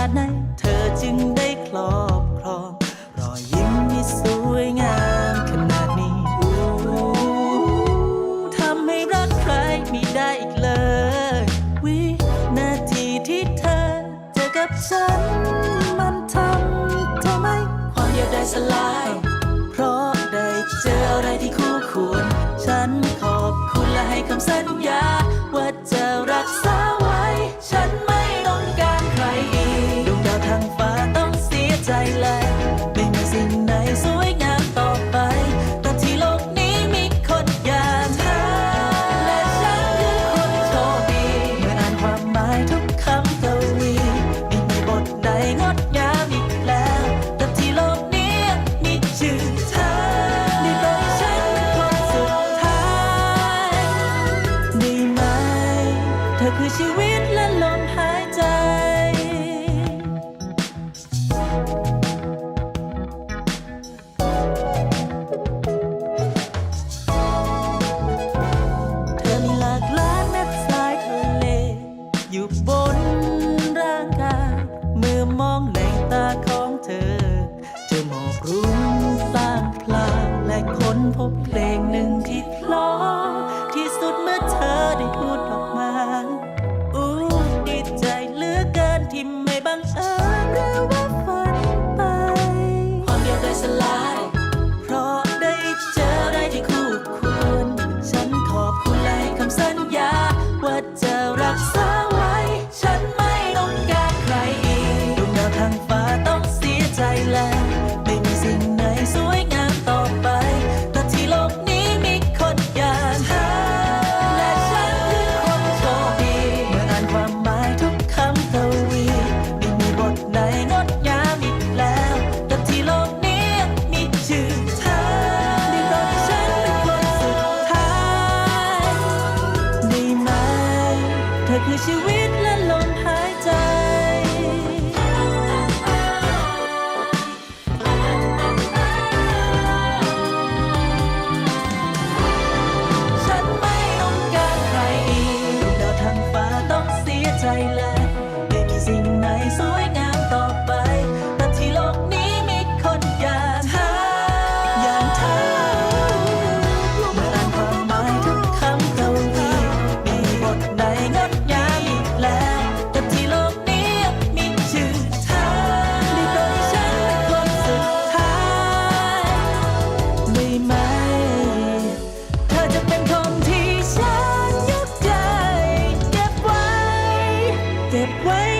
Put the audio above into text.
าดไหน เธอจึงได้ครอบครอง รอยยิ้มที่สวยงามขนาดนี้ทำให้รักใครไม่ได้อีกเลย วินาทีที่เธอเจอกับฉัน มันทำทำให้ความอยากได้สลาย คือชีวิตและลมหายใจ เธอมีหลากหลายเม็ดทายทะเล อยู่บนร่างกายมือมองในตาของเธอ จะมอกรุ้งสร้างพลางและค้นพบเพลงหนึ่งที่เพลอที่สุดเมื่อเธอได้พูด lại là để gì này dối ngàn that way.